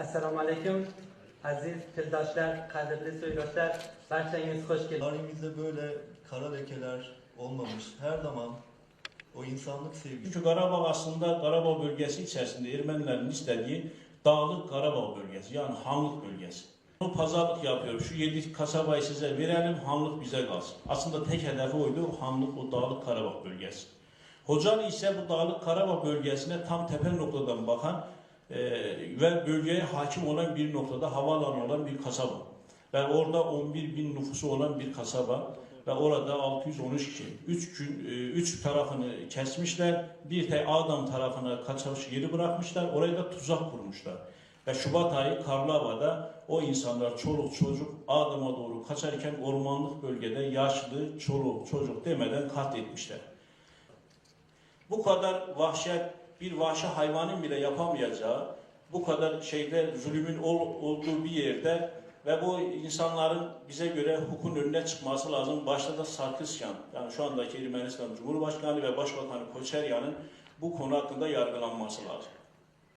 Esselamu Aleyküm. Aziz kirdaşlar, kadirli soydaşlar, barçanız hoş geldiniz. Tarihimizde böyle kara lekeler olmamış. Her zaman o insanlık sevgisi Çünkü Qarabağ aslında Qarabağ bölgəsi içərisində ermənilərin istədiyi Dağlıq Qarabağ bölgəsi, yəni Hanlıq bölgəsi. Bu pazarlıq yapıyor. Şu 7 kasabayı sizə verəlim, Hanlıq bizə qalsın. Aslında tek hedefi oydu, o Hanlıq, o Dağlıq Qarabağ bölgəsi. Hocalı isə bu Dağlıq Qarabağ bölgəsinə tam təpə noktadan baxan e, və bölgəyə hakim olan bir noktada havaalanı olan bir kasaba. Və orada 11 bin nüfusu olan bir kasaba ve orada 613 kişi. 3 gün 3 tarafını kesmişler. Bir tek Adam tarafına kaçmış yeri bırakmışlar. Oraya da tuzak kurmuşlar. Ve Şubat ayı karlı havada o insanlar çoluk çocuk Adam'a doğru kaçarken ormanlık bölgede yaşlı çoluk çocuk demeden katletmişler. Bu kadar vahşet bir vahşi hayvanın bile yapamayacağı bu kadar şeyde zulümün ol- olduğu bir yerde ve bu insanların bize göre hukukun önüne çıkması lazım. Başta da Sarkisyan, yani şu andaki Ermenistan Cumhurbaşkanı ve Başbakanı Koçeryan'ın bu konu hakkında yargılanması lazım.